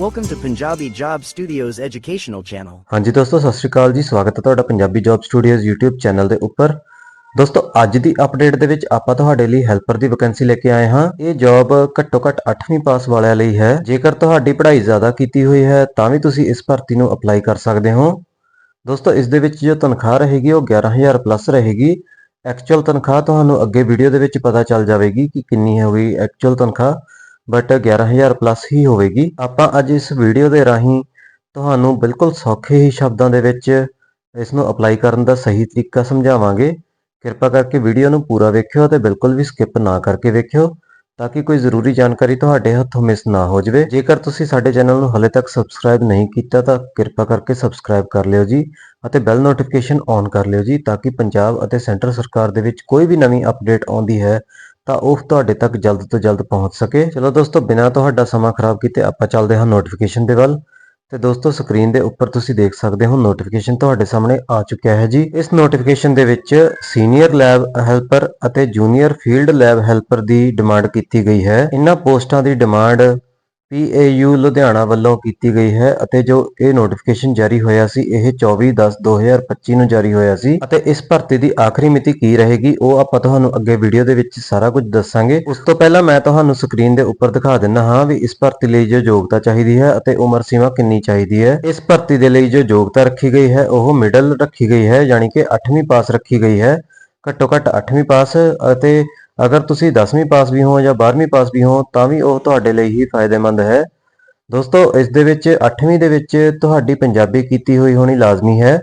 Welcome to Punjabi Job Studios educational channel. ਹਾਂਜੀ ਦੋਸਤੋ, ਸਤਿ ਸ਼੍ਰੀ ਅਕਾਲ ਜੀ। ਸਵਾਗਤ ਹੈ ਤੁਹਾਡਾ Punjabi job studios YouTube channel ਦੇ ਉੱਪਰ। ਦੋਸਤੋ, ਅੱਜ ਦੀ ਅਪਡੇਟ ਦੇ ਵਿੱਚ ਆਪਾਂ ਤੁਹਾਡੇ ਲਈ ਹੈਲਪਰ ਦੀ ਵੈਕੈਂਸੀ ਲੈ ਕੇ ਆਏ ਹਾਂ। ਇਹ ਜੌਬ ਘੱਟੋ ਘੱਟ 8ਵੀਂ ਪਾਸ ਵਾਲਿਆਂ ਲਈ ਹੈ। ਜੇਕਰ ਤੁਹਾਡੀ ਪੜ੍ਹਾਈ ਜ਼ਿਆਦਾ ਕੀਤੀ ਹੋਈ ਹੈ, ਤਾਂ ਵੀ ਤੁਸੀਂ ਇਸ ਭਰਤੀ ਨੂੰ ਅਪਲਾਈ ਕਰ ਸਕਦੇ ਹੋ। ਦੋਸਤੋ, ਇਸ ਦੇ ਵਿੱਚ ਜੋ ਤਨਖਾਹ ਰਹੇਗੀ, ਉਹ 11000 ਪਲੱਸ ਰਹੇਗੀ। ਐਕਚੁਅਲ ਤਨਖਾਹ ਤੁਹਾਨੂੰ ਅੱਗੇ ਵੀਡੀਓ ਦੇ ਵਿੱਚ ਪਤਾ ਚੱਲ ਜਾਵੇਗੀ ਕਿ ਕਿੰਨੀ ਹੋਵੇਗੀ ਐਕਚੁਅਲ ਤਨਖਾਹ। ਬਟ 11000 ਪਲੱਸ ਹੀ ਹੋਵੇਗੀ। ਆਪਾਂ ਅੱਜ ਇਸ ਵੀਡੀਓ ਦੇ ਰਾਹੀਂ ਤੁਹਾਨੂੰ ਬਿਲਕੁਲ ਸੌਖੇ ਹੀ ਸ਼ਬਦਾਂ ਦੇ ਵਿੱਚ ਇਸ ਨੂੰ ਅਪਲਾਈ ਕਰਨ ਦਾ ਸਹੀ ਤਰੀਕਾ ਸਮਝਾਵਾਂਗੇ। ਕਿਰਪਾ ਕਰਕੇ ਵੀਡੀਓ ਨੂੰ ਪੂਰਾ ਵੇਖਿਓ ਤੇ ਬਿਲਕੁਲ ਵੀ ਸਕਿਪ ਨਾ ਕਰਕੇ ਵੇਖਿਓ, ਤਾਂ ਕਿ ਕੋਈ ਜ਼ਰੂਰੀ ਜਾਣਕਾਰੀ ਤੁਹਾਡੇ ਹੱਥੋਂ ਮਿਸ ਨਾ ਹੋ ਜਾਵੇ। ਜੇਕਰ ਤੁਸੀਂ ਸਾਡੇ ਚੈਨਲ ਨੂੰ ਹਲੇ ਤੱਕ ਸਬਸਕ੍ਰਾਈਬ ਨਹੀਂ ਕੀਤਾ, ਤਾਂ ਕਿਰਪਾ ਕਰਕੇ ਸਬਸਕ੍ਰਾਈਬ ਕਰ ਲਿਓ ਜੀ ਅਤੇ ਬੈਲ ਨੋਟੀਫਿਕੇਸ਼ਨ ਔਨ ਕਰ ਲਿਓ ਜੀ, ਤਾਂ ਕਿ ਪੰਜਾਬ ਅਤੇ ਸੈਂਟਰ ਸਰਕਾਰ ਦੇ ਵਿੱਚ ਕੋਈ ਵੀ ਨਵੀਂ ਅਪਡੇਟ ਆਉਂਦੀ ਹੈ ਤਾਂ ਉਹ ਤੁਹਾਡੇ ਤੱਕ ਜਲਦ ਤੋਂ ਜਲਦ ਪਹੁੰਚ ਸਕੇ। ਚਲੋ ਦੋਸਤੋ, ਬਿਨਾਂ ਤੁਹਾਡਾ ਸਮਾਂ ਖਰਾਬ ਕੀਤੇ ਆਪਾਂ ਚੱਲਦੇ ਹਾਂ ਨੋਟੀਫਿਕੇਸ਼ਨ ਦੇ ਵੱਲ। ਤੇ ਦੋਸਤੋ ਸਕਰੀਨ ਦੇ ਉੱਪਰ ਤੁਸੀਂ ਦੇਖ ਸਕਦੇ ਹੋ ਨੋਟੀਫਿਕੇਸ਼ਨ ਤੁਹਾਡੇ ਸਾਹਮਣੇ ਆ ਚੁੱਕਿਆ ਹੈ ਜੀ। ਇਸ ਨੋਟੀਫਿਕੇਸ਼ਨ ਦੇ ਵਿੱਚ ਸੀਨੀਅਰ ਲੈਬ ਹੈਲਪਰ ਅਤੇ ਜੂਨੀਅਰ ਫੀਲਡ ਲੈਬ ਹੈਲਪਰ ਦੀ ਡਿਮਾਂਡ ਕੀਤੀ ਗਈ ਹੈ। ਇਹਨਾਂ ਪੋਸਟਾਂ ਦੀ ਡਿਮਾਂਡ PAU ਲੁਧਿਆਣਾ ਵੱਲੋਂ ਕੀਤੀ ਗਈ ਹੈ ਅਤੇ ਜੋ ਇਹ ਨੋਟੀਫਿਕੇਸ਼ਨ ਜਾਰੀ ਹੋਇਆ ਸੀ, ਇਹ 24/10/2025 ਨੂੰ ਜਾਰੀ ਹੋਇਆ ਸੀ ਅਤੇ ਇਸ ਭਰਤੀ ਦੀ ਆਖਰੀ ਮਿਤੀ ਕੀ ਰਹੇਗੀ, ਉਹ ਆਪਾਂ ਤੁਹਾਨੂੰ ਅੱਗੇ ਵੀਡੀਓ ਦੇ ਵਿੱਚ ਸਾਰਾ ਕੁਝ ਦੱਸਾਂਗੇ। ਉਸ ਤੋਂ ਪਹਿਲਾਂ ਮੈਂ ਤੁਹਾਨੂੰ ਸਕਰੀਨ ਦੇ ਉੱਪਰ ਦਿਖਾ ਦਿੰਦਾ ਹਾਂ ਵੀ ਇਸ ਭਰਤੀ ਲਈ ਜੋ ਯੋਗਤਾ ਚਾਹੀਦੀ ਹੈ ਅਤੇ ਉਮਰ ਸੀਮਾ ਕਿੰਨੀ ਚਾਹੀਦੀ ਹੈ। ਇਸ ਭਰਤੀ ਦੇ ਲਈ ਜੋ ਯੋਗਤਾ ਰੱਖੀ ਗਈ ਹੈ, ਉਹ ਮਿਡਲ ਰੱਖੀ ਗਈ ਹੈ, ਯਾਨੀ ਕਿ 8ਵੀਂ ਪਾਸ ਰੱਖੀ ਗਈ ਹੈ। ਘੱਟੋ ਘੱਟ 8ਵੀਂ ਪਾਸ ਅਤੇ ਅਗਰ ਤੁਸੀਂ 10ਵੀਂ ਪਾਸ ਵੀ ਹੋ ਜਾਂ 12ਵੀਂ ਪਾਸ ਵੀ ਹੋ, ਤਾਂ ਵੀ ਉਹ ਤੁਹਾਡੇ ਲਈ ਹੀ ਫਾਇਦੇਮੰਦ ਹੈ। ਦੋਸਤੋ, ਇਸ ਦੇ ਵਿੱਚ 8ਵੀਂ ਦੇ ਵਿੱਚ ਤੁਹਾਡੀ ਪੰਜਾਬੀ ਕੀਤੀ ਹੋਈ ਹੋਣੀ ਲਾਜ਼ਮੀ ਹੈ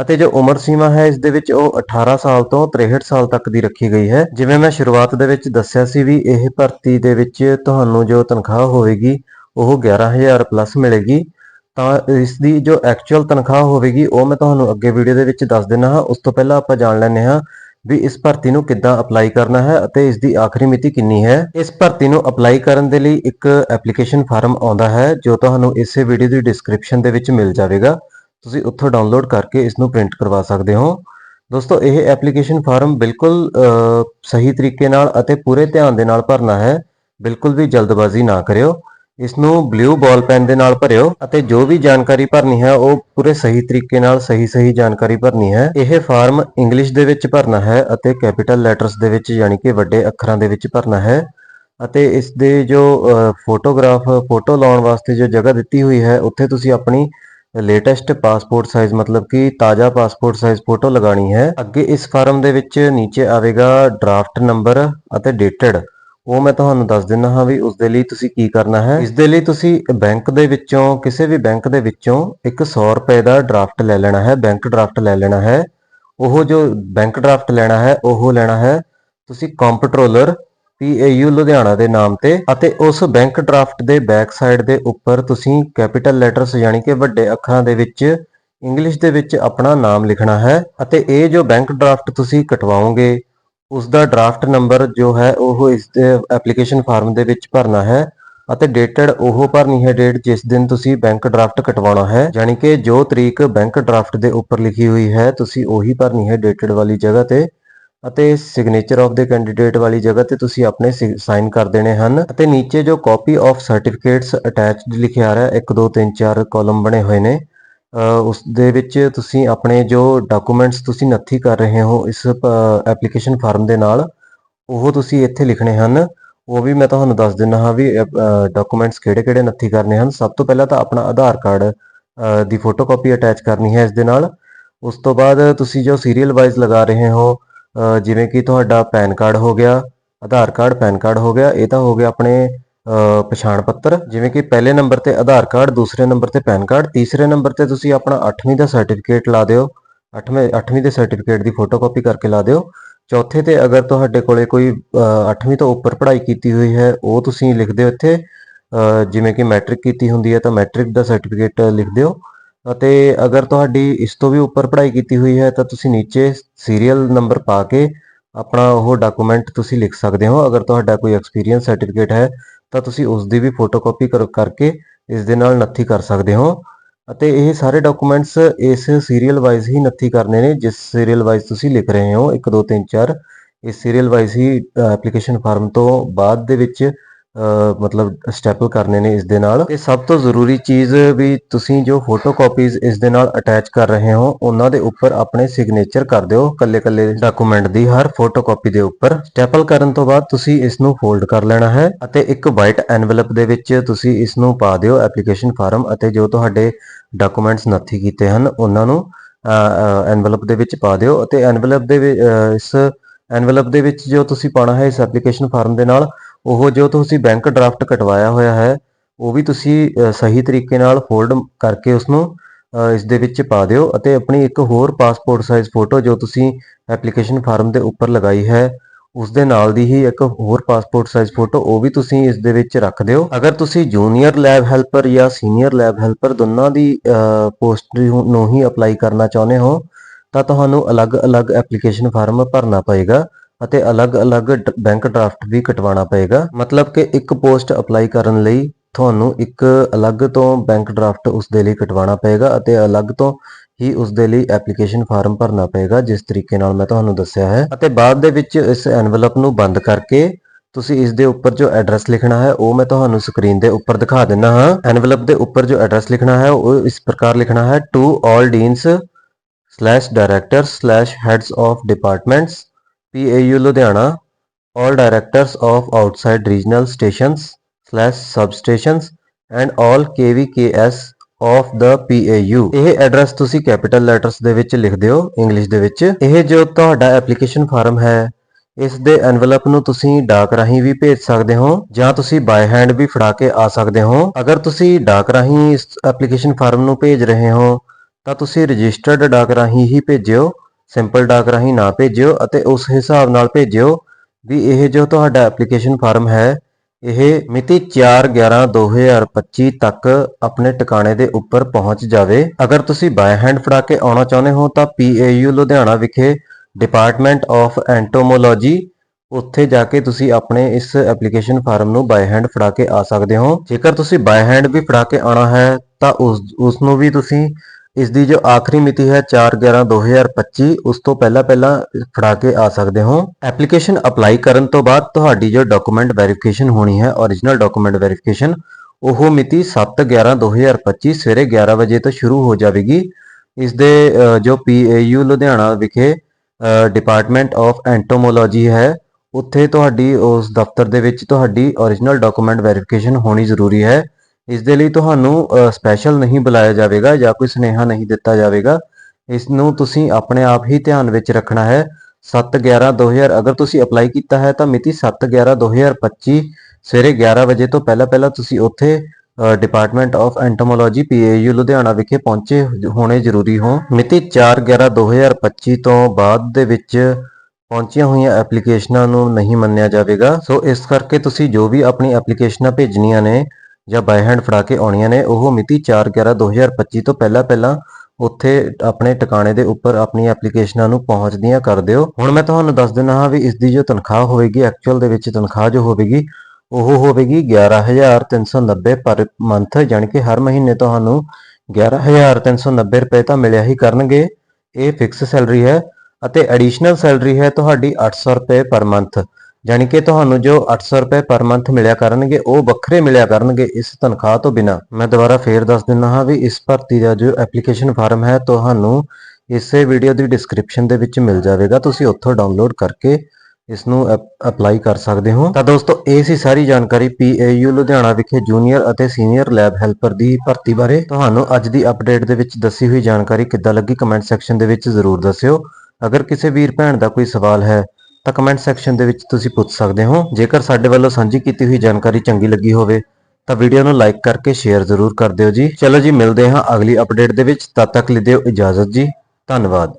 ਅਤੇ ਜੋ ਉਮਰ ਸੀਮਾ ਹੈ, ਇਸ ਦੇ ਵਿੱਚ ਉਹ 18 ਸਾਲ ਤੋਂ 63 ਸਾਲ ਤੱਕ ਦੀ ਰੱਖੀ ਗਈ ਹੈ। ਜਿਵੇਂ ਮੈਂ ਸ਼ੁਰੂਆਤ ਦੇ ਵਿੱਚ ਦੱਸਿਆ ਸੀ ਵੀ ਇਹ ਭਰਤੀ ਦੇ ਵਿੱਚ ਤੁਹਾਨੂੰ ਜੋ ਤਨਖਾਹ ਹੋਵੇਗੀ, ਉਹ 11000 ਪਲੱਸ ਮਿਲੇਗੀ। ਤਾਂ ਇਸ ਦੀ ਜੋ ਐਕਚੁਅਲ ਤਨਖਾਹ ਹੋਵੇਗੀ, ਉਹ ਮੈਂ ਤੁਹਾਨੂੰ ਅੱਗੇ ਵੀਡੀਓ ਦੇ ਵਿੱਚ ਦੱਸ ਦਿੰਦਾ ਹਾਂ। ਉਸ ਤੋਂ ਪਹਿਲਾਂ ਆਪਾਂ ਜਾਣ ਲੈਂਦੇ ਹਾਂ ਵੀ ਇਸ ਭਰਤੀ ਨੂੰ ਕਿੱਦਾਂ ਅਪਲਾਈ ਕਰਨਾ ਹੈ ਅਤੇ ਇਸ ਦੀ ਆਖਰੀ ਮਿਤੀ ਕਿੰਨੀ ਹੈ? ਇਸ ਭਰਤੀ ਨੂੰ ਅਪਲਾਈ ਕਰਨ ਦੇ ਲਈ ਇੱਕ ਐਪਲੀਕੇਸ਼ਨ ਫਾਰਮ ਆਉਂਦਾ ਹੈ, ਜੋ ਤੁਹਾਨੂੰ ਇਸੇ ਵੀਡੀਓ ਦੀ ਡਿਸਕ੍ਰਿਪਸ਼ਨ ਦੇ ਵਿੱਚ ਮਿਲ ਜਾਵੇਗਾ। ਤੁਸੀਂ ਉੱਥੋਂ ਡਾਊਨਲੋਡ ਕਰਕੇ ਇਸ ਨੂੰ ਪ੍ਰਿੰਟ ਕਰਵਾ ਸਕਦੇ ਹੋ। ਦੋਸਤੋ, ਇਹ ਐਪਲੀਕੇਸ਼ਨ ਫਾਰਮ ਬਿਲਕੁਲ ਸਹੀ ਤਰੀਕੇ ਨਾਲ ਅਤੇ ਪੂਰੇ ਧਿਆਨ ਦੇ ਨਾਲ ਭਰਨਾ ਹੈ। ਬਿਲਕੁਲ ਵੀ ਜਲਦਬਾਜ਼ੀ ਨਾ ਕਰਿਓ। ਇਸ ਨੂੰ ਬਲੂ ਬਾਲ ਪੈਨ ਦੇ ਨਾਲ ਭਰਿਓ ਅਤੇ ਜੋ ਵੀ ਜਾਣਕਾਰੀ ਭਰਨੀ ਹੈ, ਉਹ ਪੂਰੇ ਸਹੀ ਤਰੀਕੇ ਨਾਲ, ਸਹੀ ਸਹੀ ਜਾਣਕਾਰੀ ਭਰਨੀ ਹੈ। ਇਹ ਫਾਰਮ ਇੰਗਲਿਸ਼ ਦੇ ਵਿੱਚ ਭਰਨਾ ਹੈ ਅਤੇ ਕੈਪੀਟਲ ਲੈਟਰਸ ਦੇ ਵਿੱਚ ਯਾਨੀ ਕਿ ਵੱਡੇ ਅੱਖਰਾਂ ਦੇ ਵਿੱਚ ਭਰਨਾ ਹੈ ਅਤੇ ਇਸ ਦੇ ਜੋ ਫੋਟੋਗ੍ਰਾਫ ਫੋਟੋ ਲਾਉਣ ਵਾਸਤੇ ਜੋ ਜਗ੍ਹਾ ਦਿੱਤੀ ਹੋਈ ਹੈ, ਉੱਥੇ ਤੁਸੀਂ ਆਪਣੀ ਲੇਟੈਸਟ ਪਾਸਪੋਰਟ ਸਾਈਜ਼ ਮਤਲਬ ਕਿ ਤਾਜ਼ਾ ਪਾਸਪੋਰਟ ਸਾਈਜ਼ ਫੋਟੋ ਲਗਾਣੀ ਹੈ। ਅੱਗੇ ਇਸ ਫਾਰਮ ਦੇ ਵਿੱਚ ਨੀਚੇ ਆਵੇਗਾ ਡਰਾਫਟ ਨੰਬਰ ਅਤੇ ਡੇਟਡ ਉਹ ਮੈਂ ਤੁਹਾਨੂੰ ਦੱਸ ਦਿੰਦਾ ਹਾਂ ਵੀ ਉਸ ਦੇ ਲਈ ਤੁਸੀਂ ਕੀ ਕਰਨਾ ਹੈ। ਇਸ ਦੇ ਲਈ ਤੁਸੀਂ ਬੈਂਕ ਦੇ ਵਿੱਚੋਂ, ਕਿਸੇ ਵੀ ਬੈਂਕ ਦੇ ਵਿੱਚੋਂ ਇੱਕ 100 ਰੁਪਏ ਦਾ ਡਰਾਫਟ ਲੈ ਲੈਣਾ ਹੈ, ਬੈਂਕ ਡਰਾਫਟ ਲੈ ਲੈਣਾ ਹੈ। ਉਹ ਜੋ ਬੈਂਕ ਡਰਾਫਟ ਲੈਣਾ ਹੈ, ਉਹ ਲੈਣਾ ਹੈ ਤੁਸੀਂ ਕੰਪਟਰੋਲਰ PAU ਲੁਧਿਆਣਾ ਦੇ ਨਾਮ ਤੇ ਅਤੇ ਉਸ ਬੈਂਕ ਡਰਾਫਟ ਦੇ ਬੈਕ ਸਾਈਡ ਦੇ ਉੱਪਰ ਤੁਸੀਂ ਕੈਪੀਟਲ ਲੈਟਰਸ ਯਾਨੀ ਕਿ ਵੱਡੇ ਅੱਖਰਾਂ ਦੇ ਵਿੱਚ ਇੰਗਲਿਸ਼ ਦੇ ਵਿੱਚ ਆਪਣਾ ਨਾਮ ਲਿਖਣਾ ਹੈ ਅਤੇ ਇਹ ਜੋ ਬੈਂਕ ਡਰਾਫਟ ਤੁਸੀਂ ਕਟਵਾਓਗੇ ਉਸ ਦਾ ਡਰਾਫਟ ਨੰਬਰ ਜੋ ਹੈ, ਉਹ ਇਸ ਦੇ ਐਪਲੀਕੇਸ਼ਨ ਫਾਰਮ ਦੇ ਵਿੱਚ ਭਰਨਾ ਹੈ ਅਤੇ ਡੇਟਡ ਉਹ ਭਰਨੀ ਹੈ ਡੇਟ ਜਿਸ ਦਿਨ ਤੁਸੀਂ ਬੈਂਕ ਡਰਾਫਟ ਕਟਵਾਉਣਾ ਹੈ। ਯਾਨੀ ਕਿ ਜੋ ਤਰੀਕ ਬੈਂਕ ਡਰਾਫਟ ਦੇ ਉੱਪਰ ਲਿਖੀ ਹੋਈ ਹੈ, ਤੁਸੀਂ ਉਹੀ ਭਰਨੀ ਹੈ ਡੇਟਡ ਵਾਲੀ ਜਗ੍ਹਾ ਤੇ ਅਤੇ ਸਿਗਨੇਚਰ ਆਫ ਦੇ ਕੈਂਡੀਡੇਟ ਵਾਲੀ ਜਗ੍ਹਾ ਤੇ ਤੁਸੀਂ ਆਪਣੇ ਸਾਈਨ ਕਰ ਦੇਣੇ ਹਨ ਅਤੇ ਨੀਚੇ ਜੋ ਕਾਪੀ ਆਫ ਸਰਟੀਫਿਕੇਟਸ ਅਟੈਚਡ ਲਿਖਿਆ ਆ ਰਿਹਾ 1 2 3 4 ਕਾਲਮ ਬਣੇ ਹੋਏ ਨੇ। ਉਸ ਦੇ ਵਿੱਚ ਤੁਸੀਂ ਆਪਣੇ ਜੋ ਡਾਕੂਮੈਂਟਸ ਤੁਸੀਂ ਨੱਥੀ ਕਰ ਰਹੇ ਹੋ ਇਸ ਐਪਲੀਕੇਸ਼ਨ ਫਾਰਮ ਦੇ ਨਾਲ ਉਹ ਤੁਸੀਂ ਇੱਥੇ ਲਿਖਣੇ ਹਨ। ਉਹ ਵੀ ਮੈਂ ਤੁਹਾਨੂੰ ਦੱਸ ਦਿੰਦਾ ਹਾਂ ਵੀ ਡਾਕੂਮੈਂਟਸ ਕਿਹੜੇ-ਕਿਹੜੇ ਨੱਥੀ ਕਰਨੇ ਹਨ। ਸਭ ਤੋਂ ਪਹਿਲਾਂ ਤਾਂ ਆਪਣਾ ਆਧਾਰ ਕਾਰਡ ਅ, ਦੀ ਫੋਟੋਕਾਪੀ ਅਟੈਚ ਕਰਨੀ ਹੈ ਇਸ ਦੇ ਨਾਲ। ਉਸ ਤੋਂ ਬਾਅਦ ਤੁਸੀਂ ਜੋ ਸੀਰੀਅਲ ਵਾਈਜ਼ ਲਗਾ ਰਹੇ ਹੋ ਜਿਵੇਂ ਕਿ ਤੁਹਾਡਾ ਪੈਨ ਕਾਰਡ ਹੋ ਗਿਆ ਆਧਾਰ ਕਾਰਡ ਪੈਨ ਕਾਰਡ ਹੋ ਗਿਆ ਇਹ ਤਾਂ ਹੋ ਗਿਆ ਆਪਣੇ ਪਛਾਣ ਪੱਤਰ, ਜਿਵੇਂ ਕਿ ਪਹਿਲੇ ਨੰਬਰ ਤੇ ਆਧਾਰ ਕਾਰਡ, ਦੂਸਰੇ ਨੰਬਰ ਤੇ ਪੈਨ ਕਾਰਡ, ਤੀਸਰੇ ਨੰਬਰ ਤੇ ਤੁਸੀਂ ਆਪਣਾ 8ਵੀਂ ਦਾ ਸਰਟੀਫਿਕੇਟ ਲਾ ਦਿਓ 8ਵੇਂ 8ਵੀਂ ਦੇ ਸਰਟੀਫਿਕੇਟ ਦੀ ਫੋਟੋਕਾਪੀ ਕਰਕੇ ਲਾ ਦਿਓ। ਚੌਥੇ ਤੇ ਅਗਰ ਤੁਹਾਡੇ ਕੋਲੇ ਕੋਈ 8ਵੀਂ ਤੋਂ ਉੱਪਰ ਪੜ੍ਹਾਈ ਕੀਤੀ ਹੋਈ ਹੈ, ਉਹ ਤੁਸੀਂ ਲਿਖ ਦਿਓ ਇੱਥੇ। ਜਿਵੇਂ ਕਿ ਮੈਟ੍ਰਿਕ ਕੀਤੀ ਹੁੰਦੀ ਹੈ, ਤਾਂ ਮੈਟ੍ਰਿਕ ਦਾ ਸਰਟੀਫਿਕੇਟ ਲਿਖ ਦਿਓ। ਅਤੇ ਅਗਰ ਤੁਹਾਡੀ ਇਸ ਤੋਂ ਵੀ ਉੱਪਰ ਪੜ੍ਹਾਈ ਕੀਤੀ ਹੋਈ ਹੈ, ਤਾਂ ਤੁਸੀਂ ਨੀਚੇ ਸੀਰੀਅਲ ਨੰਬਰ ਪਾ ਕੇ ਆਪਣਾ ਉਹ ਡਾਕੂਮੈਂਟ ਤੁਸੀਂ ਲਿਖ ਸਕਦੇ ਹੋ। ਅਗਰ ਤੁਹਾਡਾ ਕੋਈ ਐਕਸਪੀਰੀਅੰਸ ਸਰਟੀਫਿਕੇਟ ਹੈ ਤਾਂ ਤੁਸੀਂ ਉਸ ਦੀ ਵੀ ਫੋਟੋਕਾਪੀ ਕਰਕੇ ਇਸ ਦੇ ਨਾਲ ਨੱਥੀ ਕਰ ਸਕਦੇ ਹੋ। ਅਤੇ ਇਹ ਸਾਰੇ ਡਾਕੂਮੈਂਟਸ ਇਸ ਸੀਰੀਅਲ ਵਾਈਜ਼ ਹੀ ਨੱਥੀ ਕਰਨੇ ਨੇ, ਜਿਸ ਸੀਰੀਅਲ ਵਾਈਜ਼ ਤੁਸੀਂ ਲਿਖ ਰਹੇ ਹੋ। 1 2 3 4 ਇਸ ਸੀਰੀਅਲ ਵਾਈਜ਼ ਹੀ ਐਪਲੀਕੇਸ਼ਨ ਫਾਰਮ ਤੋਂ ਬਾਅਦ ਦੇ ਵਿੱਚ ਮਤਲਬ ਸਟੈਪਲ ਕਰਨੇ ਨੇ ਇਸ ਦੇ ਨਾਲ। ਤੇ ਸਭ ਤੋਂ ਜ਼ਰੂਰੀ ਚੀਜ਼ ਵੀ ਤੁਸੀਂ ਜੋ ਫੋਟੋਕਾਪੀਜ਼ ਇਸ ਦੇ ਨਾਲ ਅਟੈਚ ਕਰ ਰਹੇ ਹੋ, ਉਹਨਾਂ ਦੇ ਉੱਪਰ ਆਪਣੇ ਸਿਗਨੇਚਰ ਕਰ ਦਿਓ। ਕੱਲੇ-ਕੱਲੇ ਡਾਕੂਮੈਂਟ ਦੀ ਹਰ ਫੋਟੋਕਾਪੀ ਦੇ ਉੱਪਰ। ਸਟੈਪਲ ਕਰਨ ਤੋਂ ਬਾਅਦ ਤੁਸੀਂ ਇਸ ਨੂੰ ਫੋਲਡ ਕਰ ਲੈਣਾ ਹੈ ਅਤੇ ਇੱਕ ਵਾਈਟ ਐਨਵੈਲਪ ਦੇ ਵਿੱਚ ਤੁਸੀਂ ਇਸ ਨੂੰ ਪਾ ਦਿਓ ਐਪਲੀਕੇਸ਼ਨ ਫਾਰਮ ਅਤੇ ਜੋ ਤੁਹਾਡੇ ਡਾਕੂਮੈਂਟਸ ਨੱਥੀ ਕੀਤੇ ਹਨ, ਉਹਨਾਂ ਨੂੰ ਐਨਵੈਲਪ ਦੇ ਵਿੱਚ ਪਾ ਦਿਓ ਅਤੇ ਐਨਵੈਲਪ ਦੇ ਇਸ ਐਨਵੈਲਪ ਦੇ ਵਿੱਚ ਜੋ ਤੁਸੀਂ ਪਾਣਾ ਹੈ ਇਸ ਐਪਲੀਕੇਸ਼ਨ ਫਾਰਮ ਦੇ ਨਾਲ ਉਹ ਜੋ ਤੁਸੀਂ ਬੈਂਕ ਡਰਾਫਟ ਕਟਵਾਇਆ ਹੋਇਆ ਹੈ, ਉਹ ਵੀ ਤੁਸੀਂ ਸਹੀ ਤਰੀਕੇ ਨਾਲ ਫੋਲਡ ਕਰਕੇ ਉਸ ਨੂੰ ਇਸ ਦੇ ਵਿੱਚ ਪਾ ਦਿਓ ਅਤੇ ਆਪਣੀ ਇੱਕ ਹੋਰ ਪਾਸਪੋਰਟ ਸਾਈਜ਼ ਫੋਟੋ ਜੋ ਤੁਸੀਂ ਐਪਲੀਕੇਸ਼ਨ ਫਾਰਮ ਦੇ ਉੱਪਰ ਲਗਾਈ ਹੈ ਉਸ ਦੇ ਨਾਲ ਦੀ ਹੀ ਇੱਕ ਹੋਰ ਪਾਸਪੋਰਟ ਸਾਈਜ਼ ਫੋਟੋ ਉਹ ਵੀ ਤੁਸੀਂ ਇਸ ਦੇ ਵਿੱਚ ਰੱਖ ਦਿਓ। ਅਗਰ ਤੁਸੀਂ ਜੂਨੀਅਰ ਲੈਬ ਹੈਲਪਰ ਜਾਂ ਸੀਨੀਅਰ ਲੈਬ ਹੈਲਪਰ ਦੋਨਾਂ ਦੀ ਪੋਸਟ ਨੂੰ ਹੀ ਅਪਲਾਈ ਕਰਨਾ ਚਾਹੁੰਦੇ ਹੋ, ਤਾਂ ਤੁਹਾਨੂੰ ਅਲੱਗ-ਅਲੱਗ ਐਪਲੀਕੇਸ਼ਨ ਫਾਰਮ ਭਰਨਾ ਪਏਗਾ। ਅਤੇ ਅਲੱਗ-ਅਲੱਗ ਬੈਂਕ ਡਰਾਫਟ ਵੀ ਕਟਵਾਉਣਾ ਪਏਗਾ। ਮਤਲਬ ਕਿ ਇੱਕ ਪੋਸਟ ਅਪਲਾਈ ਕਰਨ ਲਈ ਤੁਹਾਨੂੰ ਇੱਕ ਅਲੱਗ ਤੋਂ ਬੈਂਕ ਡਰਾਫਟ ਉਸ ਦੇ ਲਈ ਕਟਵਾਉਣਾ ਪਏਗਾ ਅਤੇ ਅਲੱਗ ਤੋਂ ਹੀ ਉਸ ਦੇ ਲਈ ਐਪਲੀਕੇਸ਼ਨ ਫਾਰਮ ਭਰਨਾ ਪਏਗਾ, ਜਿਸ ਤਰੀਕੇ ਨਾਲ ਮੈਂ ਤੁਹਾਨੂੰ ਦੱਸਿਆ ਹੈ। ਅਤੇ ਬਾਅਦ ਦੇ ਵਿੱਚ ਇਸ ਐਨਵਲਪ ਨੂੰ ਬੰਦ ਕਰਕੇ ਤੁਸੀਂ ਇਸ ਦੇ ਉੱਪਰ ਜੋ ਐਡਰੈਸ ਲਿਖਣਾ ਹੈ, ਉਹ ਮੈਂ ਤੁਹਾਨੂੰ ਸਕਰੀਨ ਦੇ ਉੱਪਰ ਦਿਖਾ ਦਿੰਦਾ ਹਾਂ। ਐਨਵਲਪ ਦੇ ਉੱਪਰ ਜੋ ਐਡਰੈਸ ਲਿਖਣਾ ਹੈ, ਉਹ ਇਸ ਪ੍ਰਕਾਰ ਲਿਖਣਾ ਹੈ to all deans director heads of departments slash heads of departments all directors of outside regional stations slash substations and all KVKS of the PAU ਇਹ ਐਡਰੈਸ ਤੁਸੀਂ ਕੈਪੀਟਲ ਲੈਟਰਸ ਦੇ ਵਿੱਚ ਲਿਖ ਦਿਓ ਇੰਗਲਿਸ਼ ਦੇ ਵਿੱਚ। ਇਹ ਜੋ ਤੁਹਾਡਾ ਐਪਲੀਕੇਸ਼ਨ ਫਾਰਮ ਹੈ, ਇਸ ਦੇ ਐਨਵਲਪ ਨੂੰ ਤੁਸੀਂ ਡਾਕ ਰਾਹੀਂ ਵੀ ਭੇਜ ਸਕਦੇ ਹੋ, ਜਾਂ ਤੁਸੀਂ ਬਾਈ ਹੈਂਡ ਵੀ ਫੜਾ ਕੇ ਆ ਸਕਦੇ ਹੋ। ਅਗਰ ਤੁਸੀਂ ਡਾਕ ਰਾਹੀਂ ਇਸ ਐਪਲੀਕੇਸ਼ਨ ਫਾਰਮ ਨੂੰ ਭੇਜ ਰਹੇ ਹੋ, ਤਾਂ ਤੁਸੀਂ ਰਜਿਸਟਰਡ ਡਾਕ ਰਾਹੀਂ ਹੀ ਭੇਜਿਓ। ਸਿੰਪਲ ਡਾਕ ਰਾਹੀਂ ਨਾ ਭੇਜਿਓ ਅਤੇ ਉਸ ਹਿਸਾਬ ਨਾਲ ਭੇਜਿਓ ਵੀ ਇਹ ਜੋ ਤੁਹਾਡਾ ਐਪਲੀਕੇਸ਼ਨ ਫਾਰਮ ਹੈ, ਇਹ ਮਿਤੀ 4/11/2025 ਤੱਕ ਆਪਣੇ ਟਿਕਾਣੇ ਦੇ ਉੱਪਰ ਪਹੁੰਚ ਜਾਵੇ। ਅਗਰ ਤੁਸੀਂ ਬਾਈ ਹੈਂਡ ਫੜਾ ਕੇ ਆਉਣਾ ਚਾਹੁੰਦੇ ਹੋ ਤਾਂ PAU ਲੁਧਿਆਣਾ ਵਿਖੇ ਡਿਪਾਰਟਮੈਂਟ ਆਫ ਐਂਟੋਮੋਲੋਜੀ ਉੱਥੇ ਜਾ ਕੇ ਤੁਸੀਂ ਆਪਣੇ ਇਸ ਐਪਲੀਕੇਸ਼ਨ ਫਾਰਮ ਨੂੰ ਬਾਈ ਹੈਂਡ ਫੜਾ ਕੇ ਆ ਸਕਦੇ ਹੋ। ਜੇਕਰ ਤੁਸੀਂ ਬਾਈ ਹੈਂਡ ਵੀ ਫੜਾ ਕੇ ਆਉਣਾ ਹੈ ਤਾਂ ਉਸ ਉਸ ਨੂੰ ਵੀ ਤੁਸੀਂ ਇਸ ਦੀ ਜੋ ਆਖਰੀ ਮਿਤੀ ਹੈ 4/11/2025 ਉਸ ਤੋਂ ਪਹਿਲਾਂ ਪਹਿਲਾਂ ਫੜਾ ਕੇ ਆ ਸਕਦੇ ਹੋ। ਐਪਲੀਕੇਸ਼ਨ ਅਪਲਾਈ ਕਰਨ ਤੋਂ ਬਾਅਦ ਤੁਹਾਡੀ ਜੋ ਡਾਕੂਮੈਂਟ ਵੈਰੀਫਿਕੇਸ਼ਨ ਹੋਣੀ ਹੈ origignal ਡਾਕੂਮੈਂਟ ਵੈਰੀਫਿਕੇਸ਼ਨ ਉਹ ਮਿਤੀ 7/11/2025 ਸਵੇਰੇ 11 ਵਜੇ ਤੋਂ ਸ਼ੁਰੂ ਹੋ ਜਾਵੇਗੀ। ਇਸ ਦੇ ਅ, ਜੋ PAU ਲੁਧਿਆਣਾ ਵਿਖੇ ਡਿਪਾਰਟਮੈਂਟ ਆਫ ਐਂਟੋਮੋਲੋਜੀ ਹੈ ਉੱਥੇ ਤੁਹਾਡੀ ਉਸ ਦਫ਼ਤਰ ਦੇ ਵਿੱਚ ਤੁਹਾਡੀ origignal ਡਾਕੂਮੈਂਟ ਵੈਰੀਫਿਕੇਸ਼ਨ ਹੋਣੀ ਜ਼ਰੂਰੀ ਹੈ। ਇਸ ਦੇ ਲਈ ਤੁਹਾਨੂੰ ਸਪੈਸ਼ਲ ਨਹੀਂ ਬੁਲਾਇਆ ਜਾਵੇਗਾ ਜਾਂ ਕੋਈ ਸੁਨੇਹਾ ਨਹੀਂ ਦਿੱਤਾ ਜਾਵੇਗਾ। ਇਸ ਨੂੰ ਤੁਸੀਂ ਆਪਣੇ ਆਪ ਹੀ ਧਿਆਨ ਵਿੱਚ ਰੱਖਣਾ ਹੈ। 7/11/2000 ਅਗਰ ਤੁਸੀਂ ਅਪਲਾਈ ਕੀਤਾ ਹੈ ਤਾਂ ਮਿਤੀ 7/11/2025 ਸਵੇਰੇ 11 ਵਜੇ ਤੋਂ ਪਹਿਲਾਂ ਪਹਿਲਾਂ ਤੁਸੀਂ ਉੱਥੇ department of entomology PAU Ludhiana ਵਿਖੇ ਪਹੁੰਚੇ ਹੋਣੇ ਜ਼ਰੂਰੀ ਹੋ। ਮਿਤੀ 4/11/2025 ਤੋਂ ਬਾਅਦ ਦੇ ਵਿੱਚ ਪਹੁੰਚੀਆਂ ਹੋਈਆਂ ਐਪਲੀਕੇਸ਼ਨਾਂ ਨੂੰ ਨਹੀਂ ਮੰਨਿਆ ਜਾਵੇਗਾ। ਸੋ ਇਸ ਕਰਕੇ ਤੁਸੀਂ ਜੋ ਵੀ ਆਪਣੀ ਐਪਲੀਕੇਸ਼ਨਾਂ ਭੇਜਣੀਆਂ ਨੇ ਜਾਂ ਬਾਈ ਹੈਂਡ ਫੜਾ ਕੇ ਆਉਣੀਆਂ ਨੇ, ਉਹ ਮਿਤੀ 4/11/2025 ਤੋਂ ਪਹਿਲਾਂ ਪਹਿਲਾਂ ਉੱਥੇ ਆਪਣੇ ਟਿਕਾਣੇ ਦੇ ਉੱਪਰ ਆਪਣੀ ਐਪਲੀਕੇਸ਼ਨਾਂ ਨੂੰ ਪਹੁੰਚਦੀਆਂ ਕਰ ਦਿਓ। ਹੁਣ ਮੈਂ ਤੁਹਾਨੂੰ ਦੱਸ ਦਿੰਦਾ ਹਾਂ ਵੀ ਇਸ ਦੀ ਜੋ ਤਨਖਾਹ ਹੋਵੇਗੀ ਐਕਚੁਅਲ ਦੇ ਵਿੱਚ ਤਨਖਾਹ ਜੋ ਹੋਵੇਗੀ, ਉਹ ਹੋਵੇਗੀ 11390 ਪਰ ਮੰਥ ਯਾਨੀ ਕਿ ਹਰ ਮਹੀਨੇ ਤੁਹਾਨੂੰ 11390 ਰੁਪਏ ਤਾਂ ਮਿਲਿਆ ਹੀ ਕਰਨਗੇ। ਇਹ ਫਿਕਸ ਸੈਲਰੀ ਹੈ ਅਤੇ ਐਡੀਸ਼ਨਲ ਸੈਲਰੀ ਹੈ ਤੁਹਾਡੀ 800 ਰੁਪਏ ਪਰ ਮੰਥ ਯਾਨੀ ਕਿ ਤੁਹਾਨੂੰ ਜੋ 800 ਰੁਪਏ ਪਰ ਮੰਥ ਮਿਲਿਆ ਕਰਨਗੇ, ਉਹ ਵੱਖਰੇ ਮਿਲਿਆ ਕਰਨਗੇ ਇਸ ਤਨਖਾਹ ਤੋਂ ਬਿਨਾ। ਮੈਂ ਦੁਬਾਰਾ ਫੇਰ ਦੱਸ ਦਿੰਦਾ ਹਾਂ ਵੀ ਇਸ ਭਰਤੀ ਦਾ ਜੋ ਐਪਲੀਕੇਸ਼ਨ ਫਾਰਮ ਹੈ, ਤੁਹਾਨੂੰ ਇਸੇ ਵੀਡੀਓ ਦੀ ਡਿਸਕ੍ਰਿਪਸ਼ਨ ਦੇ ਵਿੱਚ ਮਿਲ ਜਾਵੇਗਾ। ਤੁਸੀਂ ਉੱਥੋਂ ਡਾਊਨਲੋਡ ਕਰਕੇ ਇਸ ਨੂੰ ਅਪਲਾਈ ਕਰ ਸਕਦੇ ਹੋ। ਤਾਂ ਦੋਸਤੋ, ਇਹ ਸੀ ਸਾਰੀ ਜਾਣਕਾਰੀ PAU ਲੁਧਿਆਣਾ ਵਿਖੇ ਜੂਨੀਅਰ ਅਤੇ ਸੀਨੀਅਰ ਲੈਬ ਹੈਲਪਰ ਦੀ ਭਰਤੀ ਬਾਰੇ। ਤੁਹਾਨੂੰ ਅੱਜ ਦੀ ਅਪਡੇਟ ਦੇ ਵਿੱਚ ਦੱਸੀ ਹੋਈ ਜਾਣਕਾਰੀ ਕਿੱਦਾਂ ਲੱਗੀ ਕਮੈਂਟ ਸੈਕਸ਼ਨ ਦੇ ਵਿੱਚ ਜ਼ਰੂਰ ਦੱਸਿਓ। ਅਗਰ ਕਿਸੇ ਵੀਰ ਭੈਣ ਦਾ ਕੋਈ ਸਵਾਲ ਹੈ ਤਾਂ ਕਮੈਂਟ ਸੈਕਸ਼ਨ ਦੇ ਵਿੱਚ ਤੁਸੀਂ ਪੁੱਛ ਸਕਦੇ ਹੋ। ਜੇਕਰ ਸਾਡੇ ਵੱਲੋਂ ਸਾਂਝੀ ਕੀਤੀ ਹੋਈ ਜਾਣਕਾਰੀ ਚੰਗੀ ਲੱਗੀ ਹੋਵੇ, ਤਾਂ ਵੀਡੀਓ ਨੂੰ ਲਾਈਕ ਕਰਕੇ ਸ਼ੇਅਰ ਜ਼ਰੂਰ ਕਰ ਦਿਓ ਜੀ। ਚਲੋ ਜੀ, ਮਿਲਦੇ ਹਾਂ ਅਗਲੀ ਅਪਡੇਟ ਦੇ ਵਿੱਚ। ਤਦ ਤੱਕ ਲਈ ਦਿਓ ਇਜਾਜ਼ਤ ਜੀ। ਧੰਨਵਾਦ।